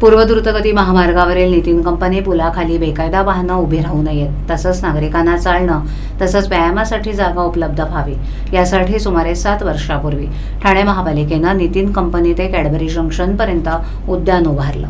पूर्व द्रुतगती महामार्गावरील नितीन कंपनी पुलाखाली बेकायदा वाहनं उभी राहू नयेत. तसंच नागरिकांना चालणं तसंच व्यायामासाठी जागा उपलब्ध व्हावी. यासाठी सुमारे सात वर्षापूर्वी ठाणे महापालिकेनं नितीन कंपनी ते कॅडबरी जंक्शनपर्यंत उद्यान उभारलं.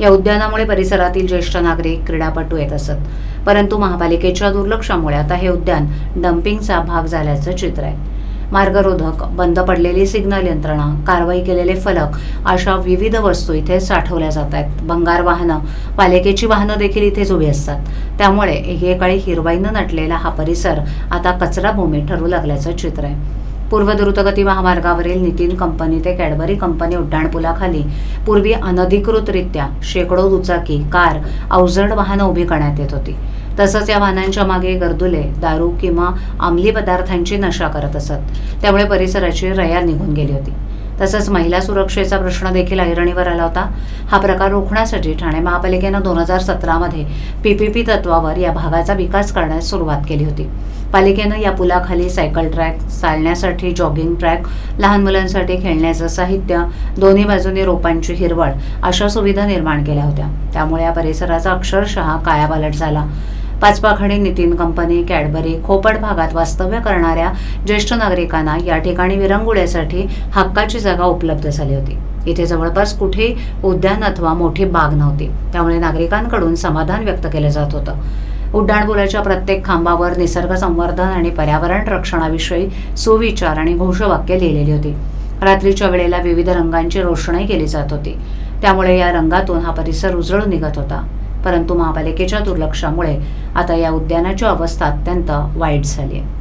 या उद्यानामुळे परिसरातील ज्येष्ठ नागरिक क्रीडापटू येत असत. परंतु महापालिकेच्या दुर्लक्षामुळे आता हे उद्यान डम्पिंगचा भाग झाल्याचं चित्र आहे. मार्गरोधक बंद पडलेली सिग्नल यंत्रणा कारवाई केलेले फलक अशा विविध वस्तू इथे साठवल्या जात आहेत. भंगार वाहनं पालिकेची वाहनं देखील इथेच उभी असतात. त्यामुळे एकेकाळी हिरवाईनं नटलेला हा परिसर आता कचराभूमी ठरू लागल्याचं चित्र आहे. पूर्व द्रुतगती महामार्गावरील नितीन कंपनी ते कॅडबरी कंपनी उड्डाणपुलाखाली पूर्वी अनधिकृतरित्या शेकडो दुचाकी कार अवजड वाहनं उभी करण्यात येत होती. तसंच या वाहनांच्या मागे गर्दुले दारू किंवा अंमली पदार्थांची नशा करत असत. त्यामुळे परिसराची रया निघून गेली होती. तसंच महिला सुरक्षेचा प्रश्न देखील ऐरणीवर आला होता. हा प्रकार रोखण्यासाठी ठाणे महापालिकेनं दोन हजार सतरामध्ये पीपीपी तत्वावर या भागाचा विकास करण्यास सुरुवात केली होती. पालिकेनं या पुलाखाली सायकल ट्रॅक चालण्यासाठी जॉगिंग ट्रॅक लहान मुलांसाठी खेळण्याचं साहित्य दोन्ही बाजूने रोपांची हिरवळ अशा सुविधा निर्माण केल्या होत्या. त्यामुळे या परिसराचा अक्षरशः कायापालट झाला. पाचपाखडी नितीन कंपनी कॅडबरी खोपड भागात वास्तव्य करणाऱ्या ज्येष्ठ नागरिकांना या ठिकाणी विरंगुळ्यासाठी हक्काची जागा उपलब्ध झाली होती. इथे जवळपास कुठेही उद्यान अथवा मोठी बाग नव्हती. त्यामुळे नागरिकांकडून समाधान व्यक्त केलं जात होतं. उड्डाणपुलाच्या प्रत्येक खांबावर निसर्ग संवर्धन आणि पर्यावरण रक्षणाविषयी सुविचार आणि घोषवाक्य लिहिलेली होती. रात्रीच्या वेळेला विविध रंगांची रोषणाई केली जात होती. त्यामुळे या रंगातून हा परिसर उजळून निघत होता. परंतु महापालिकेच्या दुर्लक्षामुळे आता या उद्यानाची अवस्था अत्यंत वाईट झाली आहे.